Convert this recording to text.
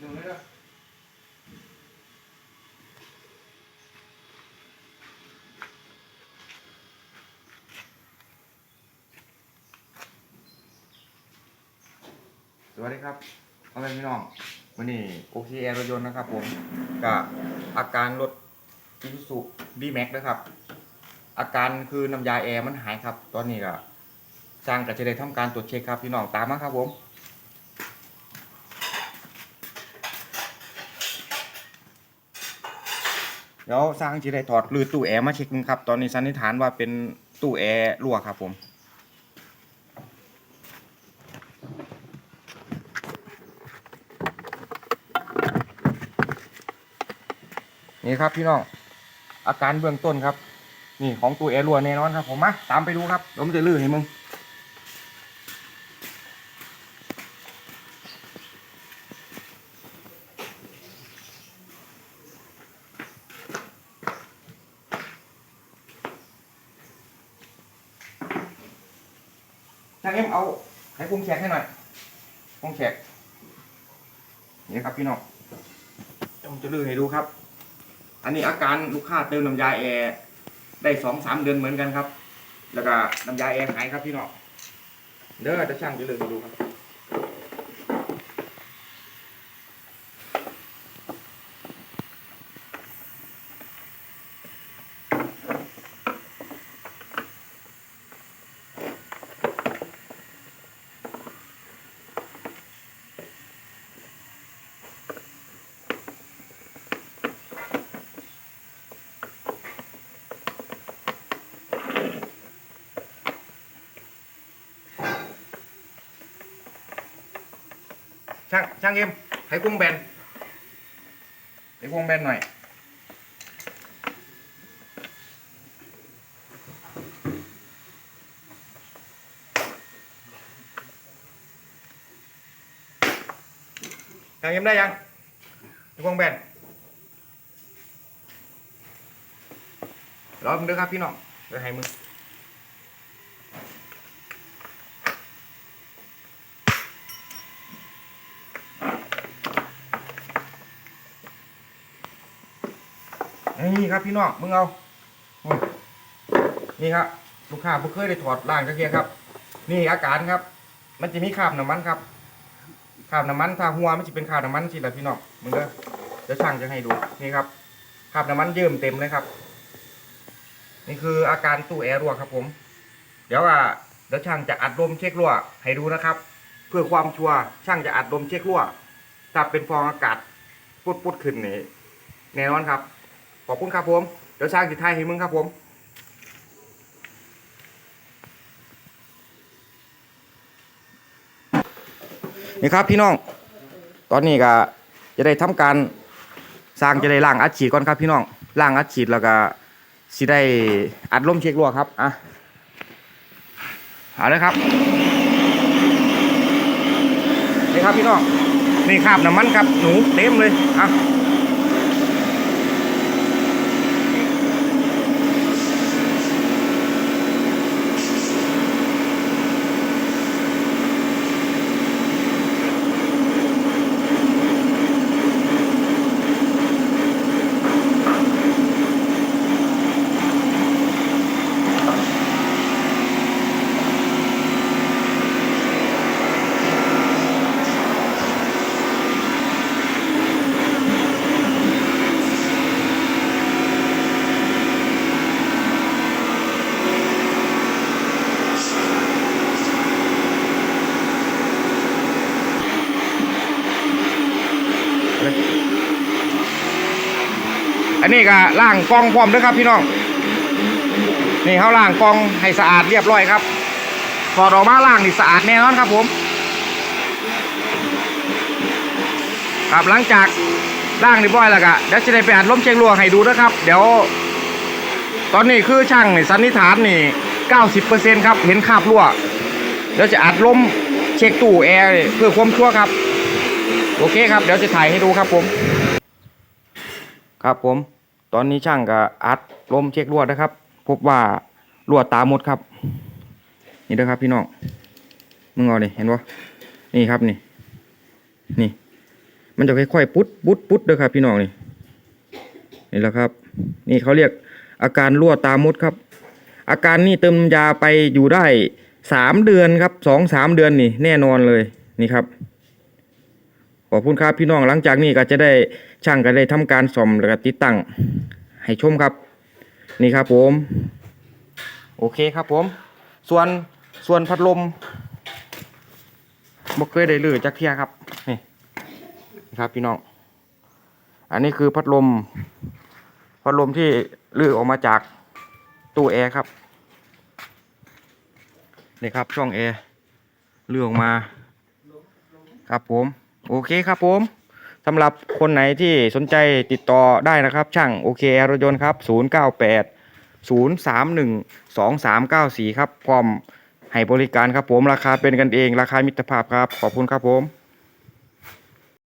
หนึ่งเลยเด้อสวัสดีครับพ่อแม่พี่น้องวันนี้โอเคแอร์รถยนต์นะครับผมกับอาการรถอิซูซุดีแม็กนะครับ อาการคือน้ำยาแอร์มันหายครับ ตอนนี้ก็สร้างก็จะได้ทำการตรวจเช็คครับพี่น้องตามมาครับผม เดี๋ยวสร้างจะได้ถอดลือตู้แอร์มาเช็คนึงครับ ตอนนี้สันนิษฐานว่าเป็นตู้แอร์รั่วครับผมนี่ครับพี่น้องอาการเบื้องต้นครับ นี่ของตู้แอร์รั่วแน่นอนครับผมมาตามไปดูครับเดี๋ยวผมจะลื้อให้มึง ช่างเอ็มเอาไข่พุงแขกให้หน่อยพุงแขกนี่ครับพี่น้องผมจะลื้อให้ดูครับ อันนี้อาการลูกค้าเติมน้ำยาแอร์ได้สองสามเดือนเหมือนกันครับ แล้วก็น้ำยาแอร์หายครับพี่น้องเด้อจะช่างจะลื้อให้ดูครับ ช่างช่างเอ็มให้พุงแบนให้พุงแบนหน่อยช่างเอ็มได้ยังให้พุงแบนรอมึงด้อครับพี่น้องเดี๋ยวให้มึง นี่ครับพี่น้องมึงเอา นี่ครับ ลูกค้าผู้เคยได้ถอดล่างตะเกียงครับ นี่อาการครับ มันจะมีคราบน้ำมันครับคราบน้ำมันถ้าหัวมันจะเป็นคราบน้ำมันสิละพี่น้องมึงเด้อเดี๋ยวช่างจะให้ดูนี่ครับคราบน้ำมันเยิ้มเต็มเลยครับ นี่คืออาการตู้แอร์รั่วครับ ผม เดี๋ยวอะเดี๋ยวช่างจะอัดลมเช็ครั่วให้ดูนะครับ เพื่อความชัวร์ช่างจะอัดลมเช็ครั่วถ้าเป็นฟองอากาศปุดปุดขึ้นนี่แน่นอนครับ ขอบคุณครับผม เดี๋ยวสร้างจิตไทยให้มึงครับผมนี่ครับพี่น้อง ตอนนี้ก็จะได้ทำการสร้างจะได้ล่างอัดฉีดก่อนครับพี่น้องล่างอัดฉีดแล้วก็สิได้อัดลมเช็ครั่วครับอะเอาเลยครับนี่ครับพี่น้องนี่คราบน้ำมันครับหนูเต็มเลยอะ อันนี้ก็ล่างกองพร้อมด้วยครับพี่น้อง นี่เขาล่างกองให้สะอาดเรียบร้อยครับถอดออกมาล่างนี่สะอาดแน่นอนครับผม ครับหลังจากล่างเรียบร้อยแล้วก็เดี๋ยวจะได้ไปอัดล้มเช็ครั่วให้ดูนะครับ เดี๋ยว ตอนนี้คือช่างนี่สันนิษฐานนี่90%ครับเห็นคราบรั่วเดี๋ยวจะอัดล้มเช็คตู้แอร์เพื่อความชัวร์ครับ โอเคครับ เดี๋ยวจะถ่ายให้ดูครับผม ครับผม อนนี้ช่างก็อัดลมเช็ครั่วนะครับ พบว่ารั่วตาหมดครับ นี่เด้อครับพี่น้องมึงเอาดิเห็นปะนี่ครับนี่ นี่ มันจะค่อยๆ ปุ๊ดปุ๊ดปุ๊ดเด้อครับ พี่น้องนี่นี่แหละครับ นี่เขาเรียกอาการรั่วตามดครับ อาการนี่เติมยาไปอยู่ได้สามเดือนครับสองสามเดือนนี่แน่นอนเลยนี่ครับ ขอบคุณครับพี่น้องหลังจากนี้ก็จะได้ช่างก็ได้ทำการซ่อมแล้วก็ติดตั้งให้ชมครับ นี่ครับผม โอเคครับผม ส่วนส่วนพัดลมบ่เคยได้ลือจักเทียครับนี่ครับพี่น้อง อันนี้คือพัดลม พัดลมที่ลือออกมาจากตู้แอร์ครับนี่ครับช่องแอร์ลือออกมา ครับผม โอเคครับผมสำหรับคนไหนที่สนใจติดต่อได้นะครับ ช่างโอเคแอร์รถยนต์ครับ 098 031 2394 ครับพร้อมให้บริการครับผมราคาเป็นกันเองราคามิตรภาพครับ ขอบคุณครับผม